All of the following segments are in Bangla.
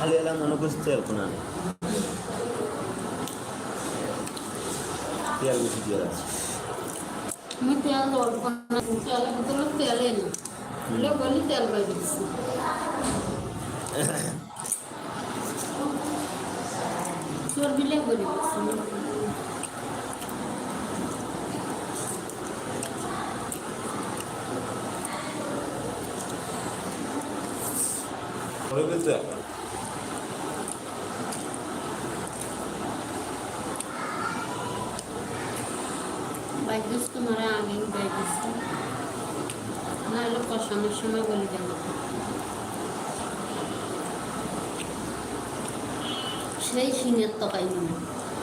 খালি এলাম মনে করছি তেল কোনো নেই তেল বেশি দিয়ে আছে আমি তেল অল্প না তেলের ভিতরে তেলে না হলে সেই সিংহের তকাই নেব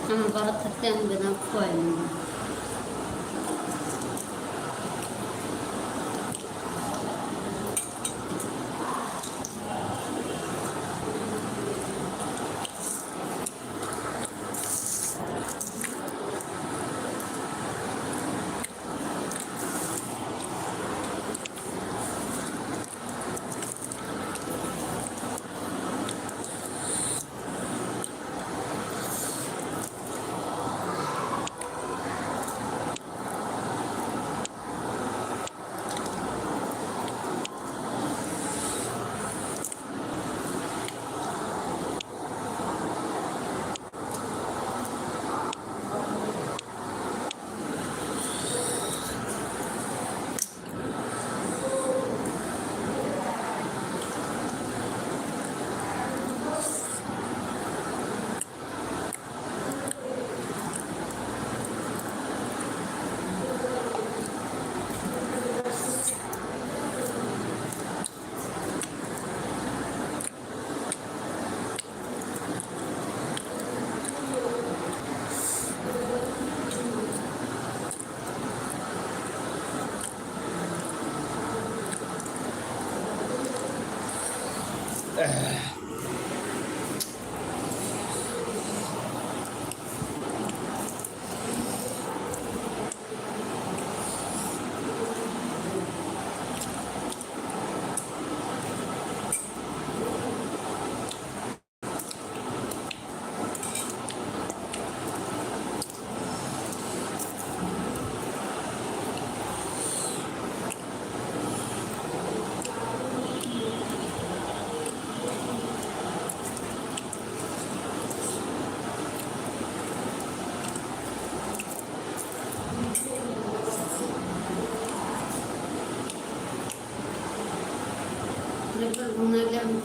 আমার ঘর থাকতে আমি বেদাম খোয়াই নেব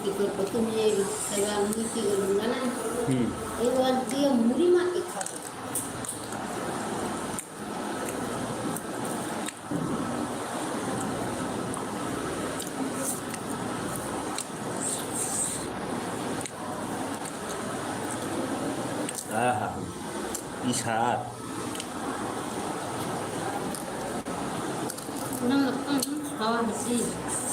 কী করব তুমি এই সেবা আমি কী করব জানেন হুম এই ওয়াল দিয়ে মুড়ি মাকে খাব আহা কি স্বাদ না না খাওয়া হচ্ছে হুম হুম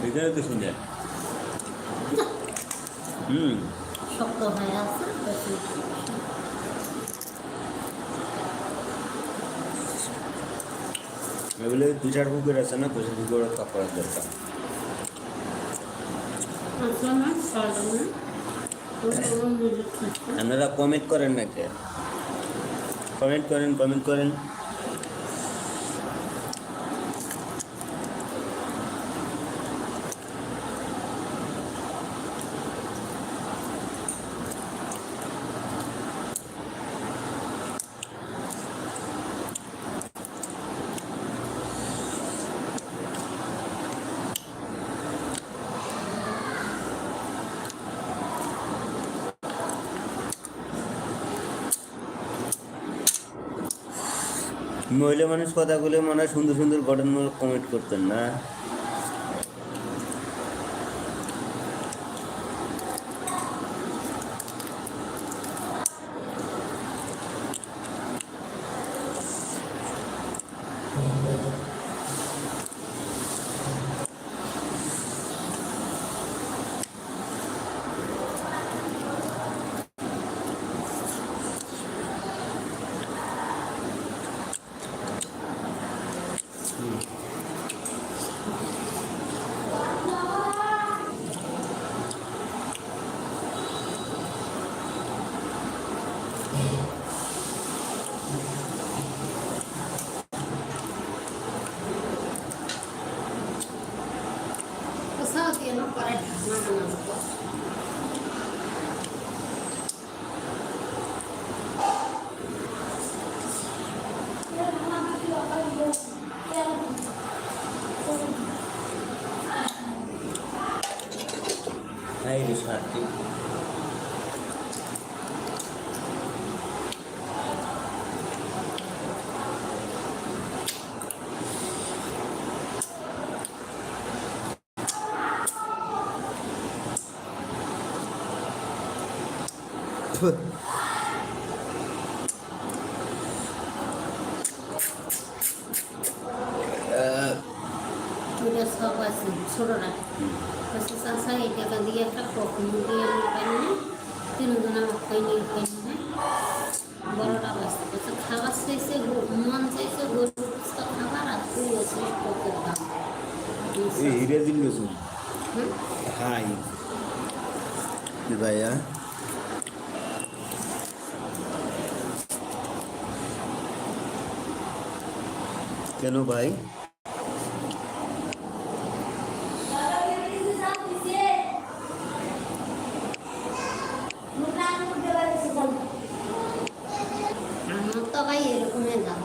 এখানে তো শুনে হুম শক্ত হয়ে আছে এগুলো দু চার পুকুর আছে না করার দরকার আপনারা কমেন্ট করেন না কে কমেন্ট করেন কমেন্ট করেন মহিলা মানুষ কথাগুলো মনে হয় সুন্দর সুন্দর গঠনমূলক কমেন্ট করতেন না? ছোটরা বলছে চাষা এই টাকা দিয়ে একটা কখন দিয়ে আমি পাই না তিনজন আমার পাই নিয়ে না বড়টা বাঁচতে বলছে খাবার চাইছে মন চাইছে গরু খাবার আর তুই আছে পকের দাম। হিরে দিল হাই। ভাইয়া। কেন ভাই আমার তো ভাই এরকমের দাম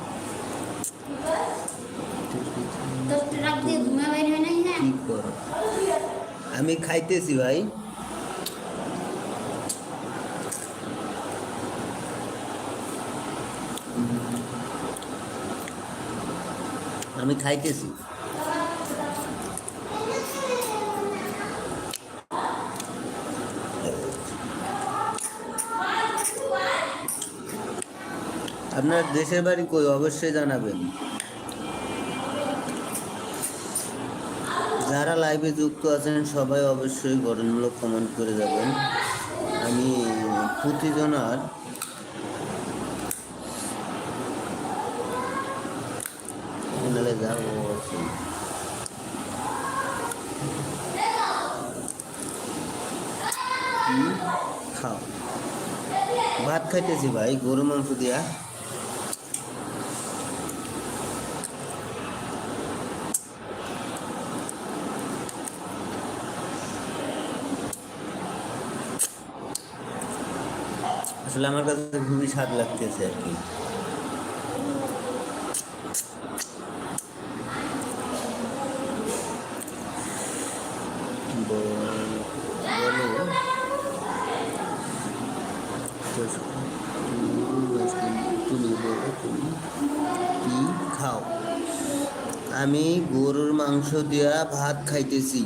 দশ ট্রাক দিয়ে ঘুমে বাইর হয় নাই না কি কর আমি খাইতেছি ভাই। আমি খাইতেছি। আপনার দেশের বাড়ি কই? অবশ্যই জানাবেন যারা লাইভে যুক্ত আছেন সবাই অবশ্যই গঠনমূলক কমেন্ট করে যাবেন। আমি প্রতিজনার চ্যানেলে খাও। ভাত খাইতেছি ভাই গরু মাংস দিয়া। আসলে আমার কাছে খুবই স্বাদ লাগতেছে আর কি। খাও। আমি গরুর মাংস দিয়া ভাত খাইতেছি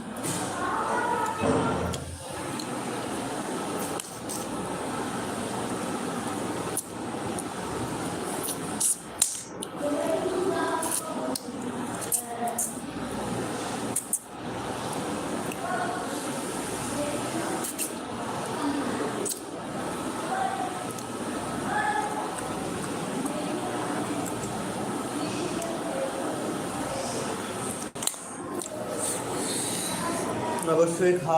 অবশ্যই খাওয়া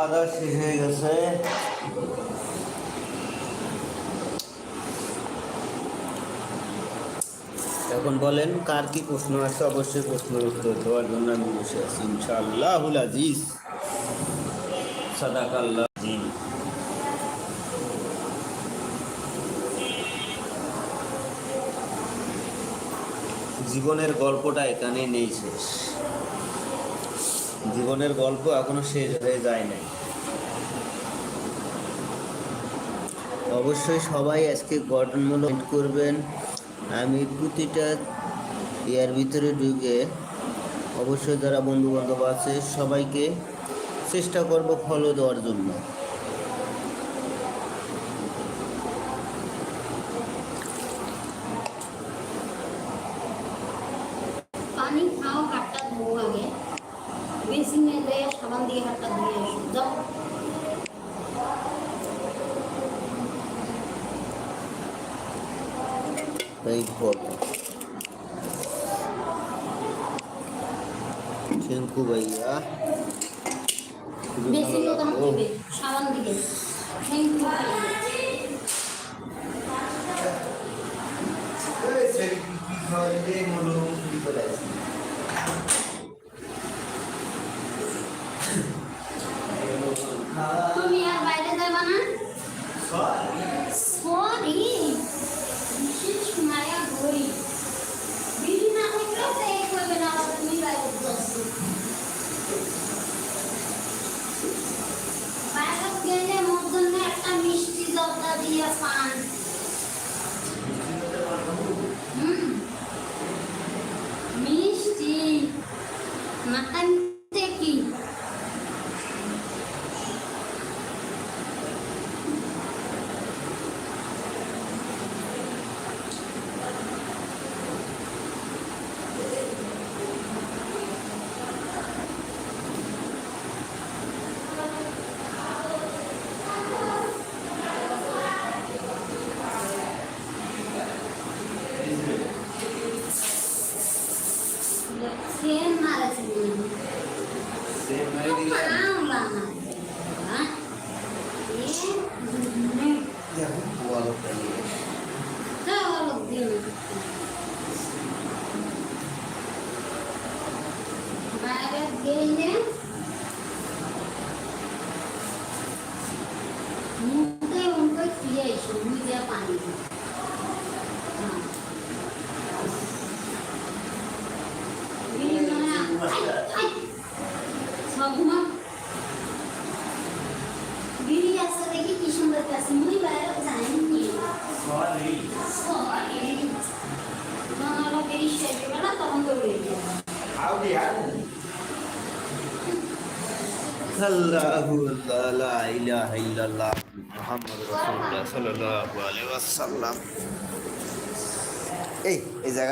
হয়ে গেছে। এখন বলেন, কার কি প্রশ্ন আছে? অবশ্যই প্রশ্নের উত্তর দেওয়ার জন্য আমি বসে আছি আজিজ। সাদাকাল্লাহ জীবনের গল্পটা এখানে নেই শেষ। জীবনের গল্প এখনও শেষ হয়ে যায় নাই। অবশ্যই সবাই আজকে গঠনমূলক করবেন। আমি প্রতিটা ইয়ার ভিতরে ঢুকে অবশ্যই যারা বন্ধু বান্ধব আছে, সবাইকে চেষ্টা করব ফলো দেওয়ার জন্য। পানি খাও আগে। বেসিনে দিয়ে সাবান দিয়ে হাতটা ধুয়ে গল্প থ্যাংকু ভাইয়া বেশি লোক। দিবে সাবান দিবে। থ্যাংক ইউ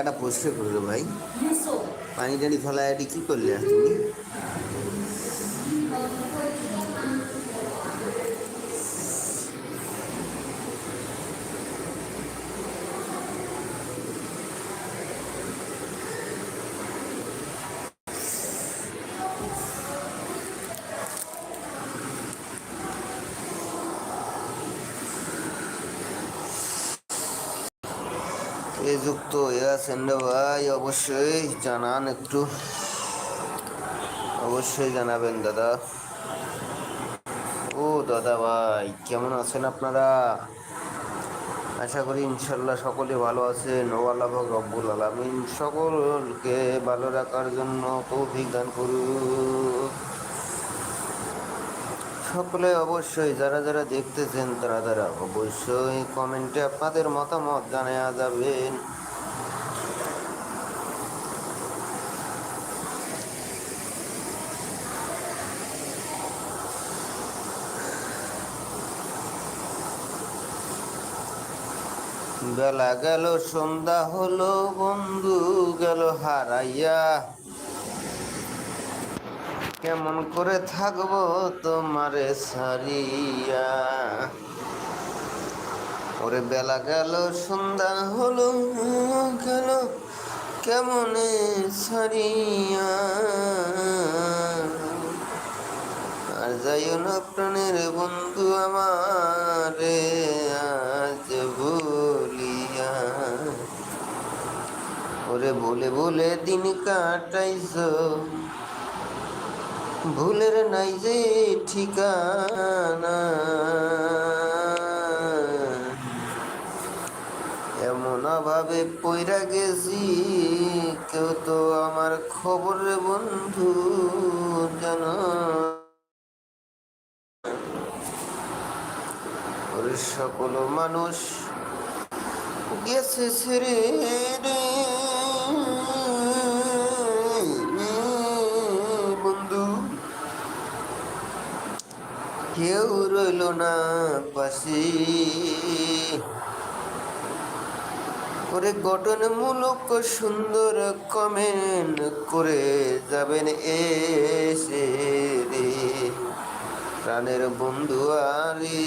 জায়গাটা পরিষ্কার করে দেবো ভাই। পানি টানি ফেলায় কি করলে তুমি এ যুক্ত হয়ে রে ভাই অবশ্যই জানান একটু। অবশ্যই জানাবেন, দাদা। ও, দাদা ভাই, কেমন আছেন আপনারা? আশা করি ইনশাল্লাহ সকলে ভালো আছেন। ও আল্লাহ রব্বুল আলামিন, সকলকে ভালো রাখার জন্য তৌফিক দান করুক। সকলে অবশ্যই, যারা যারা দেখতেছেন, তারা তারা অবশ্যই কমেন্টে আপনাদের মতামত জানা যাবেন। বেলা গেল সন্ধ্যা হলো, বন্ধু গেল হারাইয়া। কেমন করে থাকব তোমারে সারিয়া ওরে বেলা গেল, সন্ধ্যা হলো, গেল, কেমন সারিয়া আর যাইও না প্রাণের বন্ধু আমারে। বলে বলে দিন কাটাইছো। ভুলের নাই যে ঠিকানা। এমন ভাবে পইরা গেছি, কেউ তো আমার খবর বন্ধু জান। সকল মানুষ গেছে রে। কেউ রইল না পাশে। করে গঠনমূলক সুন্দর কমেন্ট করে যাবেন এসে রে। প্রাণের বন্ধু আরে।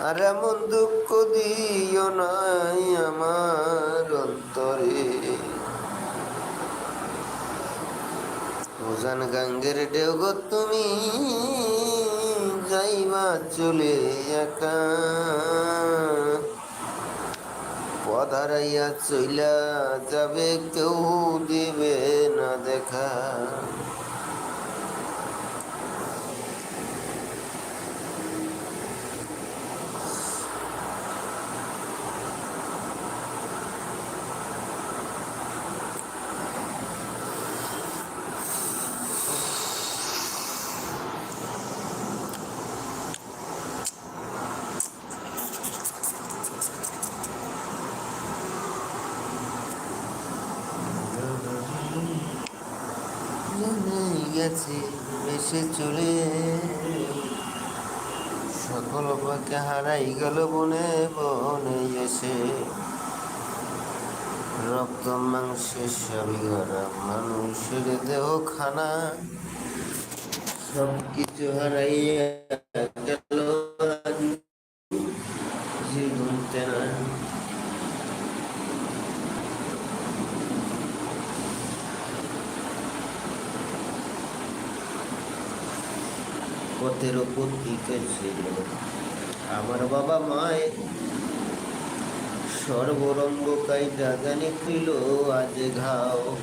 আর এমন দুঃখ দিও নাই আমার অন্তরে। ওজান গাঙ্গের ঢেউ গো, তুমি যাইবা চলে একা। পধারাইয়া চইলা যাবে কেউ দিবে না দেখা। গেছে বেশি চলে সকল পাকে হারাই গেল বনে বনে এসে। রক্ত মাংসের সবই গড়া মানুষের দেহ খানা সব কিছু হারাইয়া গেল আজ জীবন তেনা পথের ওপর দিকে ছিল আমার বাবা মায়ের সর্বরঙ্গ কাইটা জানি ছিল আজ ঘাও।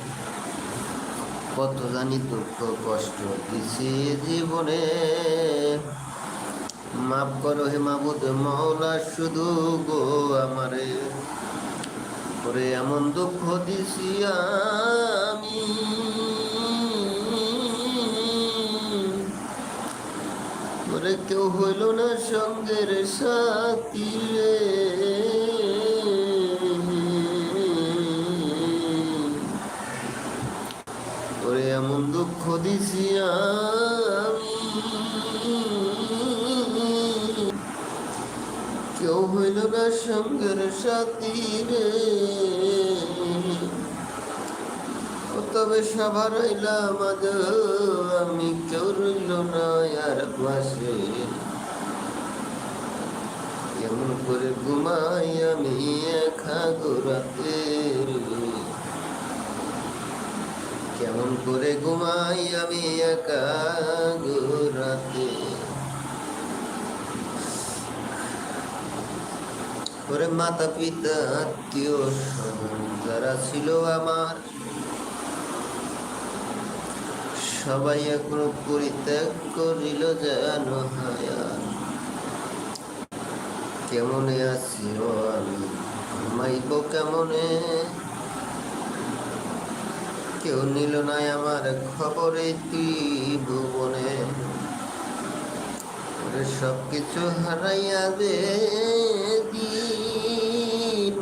কত জানি দুঃখ, কষ্ট দিছে জীবনে? মাফ করো হে মাবুদ মৌলা শুধু গো আমারে। করে এমন দুঃখ দিছি আমি। কেউ হইল না সঙ্গের সাথী রে। ওরে এমন দুঃখ দিছি কেউ হইল না সঙ্গের সাথী রে। তবে সবার রইলাম আমি কেউ রইল না, আর পাশে কেমন করে ঘুমাই আমি একা গোরাতে কেমন করে ঘুমাই আমি একা গোরাতে ওরে মাতা পিতা আত্মীয় স্বজন যারা ছিল আমার সবাই এখন পরিত্যাগ করিল যেন হায়ার কেমনে আছি ও আমি? ঘুমাইব কেমনে? কেউ নিল না আমার খবরে তুই ভুবনে সব কিছু হারাইয়া দে দিন।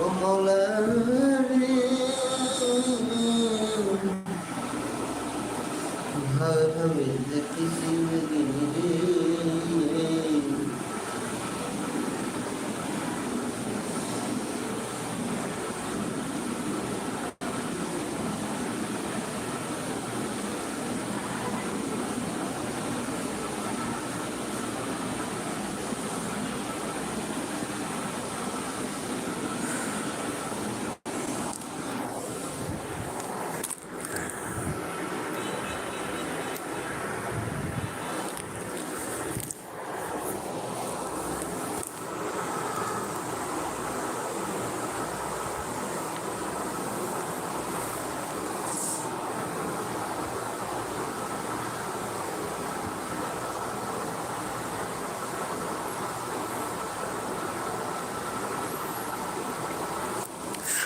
ও মৌলা রে ভাবে দেখিছি রে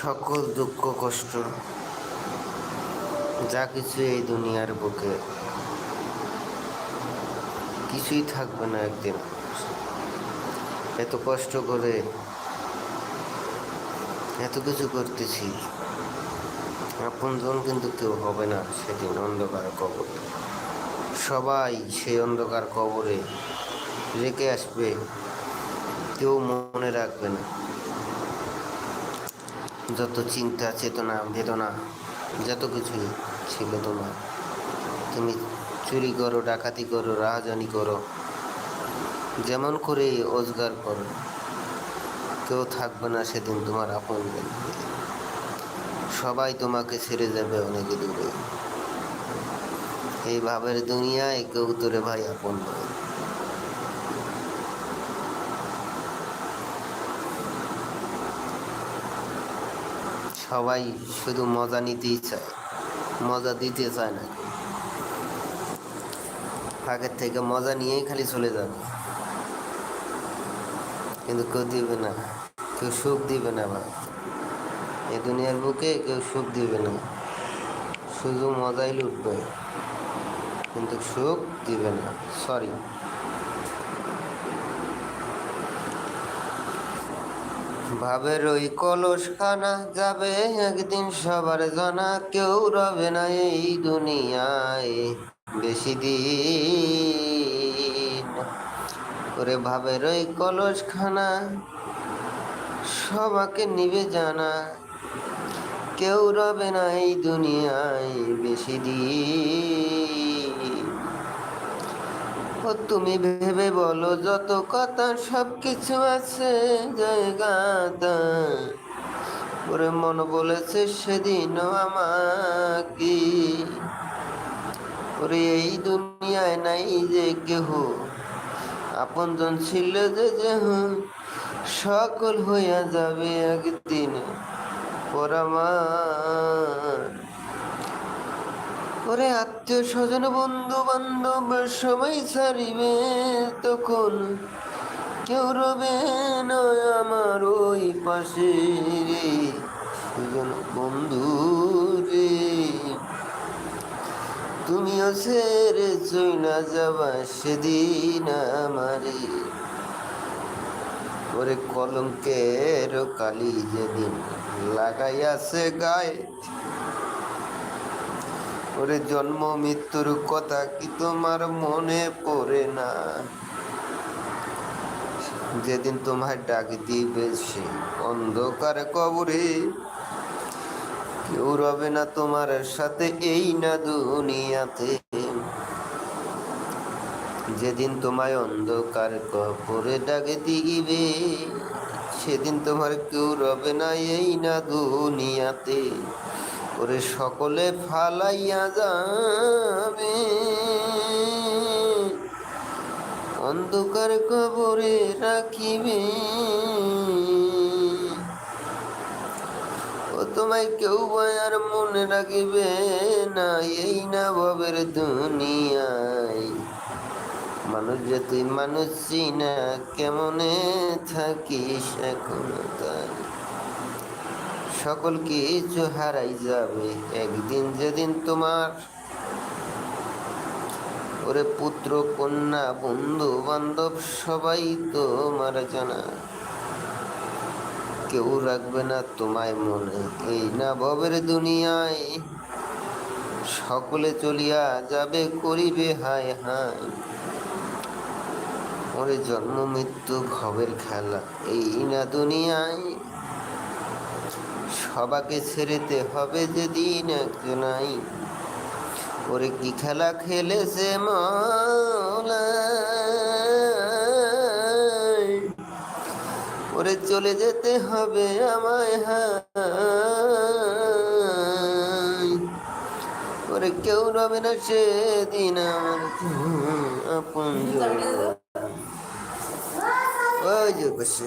সকল দুঃখ, কষ্ট, যা কিছু এই দুনিয়ার বুকে, কিছুই থাকবে না একদিন। এত কষ্ট করে এত কিছু করতেছি, আপনজন কিন্তু কেউ হবে না সেদিন অন্ধকার কবর। সবাই সেই অন্ধকার কবরে রেখে আসবে, কেউ মনে রাখবে না। যত চিন্তা, চেতনা, বেদনা, যত কিছু ছিল তোমার। তুমি চুরি করো, ডাকাতি করো, রাহাজানি করো, যেমন করে রোজগার করো। কেউ থাকবে না সেদিন তোমার আপন সবাই তোমাকে ছেড়ে যাবে অনেক দূরে। এই ভাবের দুনিয়ায় কেউ তোরে ভাই আপন নয়। সবাই শুধু মজা নিতেই চায়। মজা দিতে চায় না। আগের থেকে মজা নিয়েই খালি চলে যাবে কিন্তু কেউ দিবে না। কেউ সুখ দিবে না ভাই। এই দুনিয়ার বুকে কেউ সুখ দিবে না। শুধু মজাই লুটবে। কিন্তু সুখ দিবে না। সরি ভাবের ওই কলস খানা যাবে একদিন সবার জানা, কেউ রবে না এই দুনিয়ায় বেশি দিন। করে ভাবের ওই কলস খানা সবাকে নিবে জানা, কেউ রবে না এই দুনিয়ায় বেশি দিন। তুমি ভেবে বলো যত কথা সব কিছু আছে জায়গাটা ওরে মন বলেছে সেদিন আমাকে। ওরে এই দুনিয়ায় নাই যে কেহ। আপনজন ছিল যে যেহ, সকল হইয়া যাবে একদিন পরামার ওরে আত্মীয় স্বজন বন্ধু বান্ধব সবাই ছাড়িবে তখন। কেউ রবে না আমার ওই পাশে রে বন্ধু রে। তুমিও ছেড়ে চইলা যাবা সেদিন আমারে। ওরে কলঙ্কের কালি যেদিন লাগাইয়াছে গায়ে ওরে জন্ম, মৃত্যুর কথা কি তোমার মনে পড়ে না? যেদিন তোমার ডাক দিবে সে অন্ধকার কবরে, কেউ রবে না তোমার সাথে এই না দুনিয়াতে। যেদিন তোমায় অন্ধকার কবরে ডাকে দিবে, সেদিন তোমার কেউ রবে না এই না দুনিয়াতে। ওরে সকলে ফালাইয়া যাবে। অন্ধকার কবরে রাখিবে। ও তোমায় কেউ আর মনে রাখিবে না, এই না ভবের দুনিয়ায়। মানুষ যে তুই মানুষ না কেমনে থাকিস এখন তাই? সকল কিছু হারাই যাবে একদিন যেদিন তোমার ওরে পুত্র, কন্যা, বন্ধু, বান্ধব, সবাই তোমার জানা। কেউ রাখবে না তোমায় মনে। এই না ভবের দুনিয়ায় সকলে চলিয়া যাবে, করিবে হায় হায়। ওরে জন্ম মৃত্যু ভবের খেলা। এই না দুনিয়ায় সবাকে ছেড়েতে হবে যে যেদিন একজনাই ওরে কি খেলা খেলেছে মৌলা ওরে চলে যেতে হবে আমায় ওরে কেউ রবে না সেদিন আমার আপন ওই যে বসে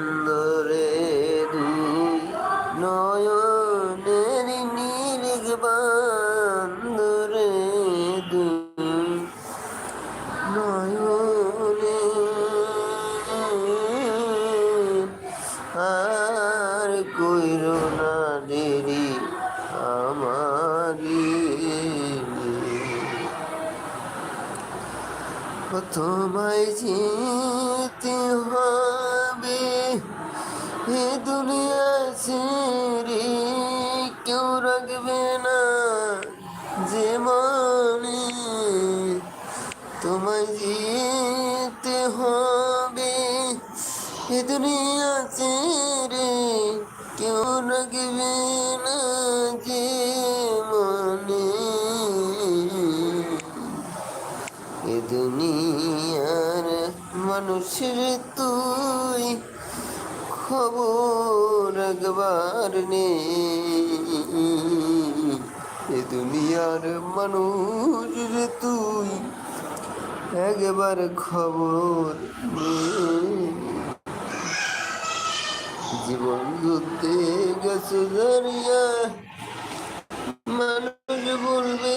বান্দরে দুই নয়নের নিরিগ বান্দরে দুই নয়নে আর কইর না দেরি আমারি তোমায় যেতে দুনিয়া ছেড়ে কেউ রাখবে না যে মনে। এ দুনিয়ার মানুষের তুই খবর একবার নে। এ দুনিয়ার মানুষের তুই একবার খবর নে। জীবন ঘুরতে গেছে দাঁড়িয়া মানুষ বলবে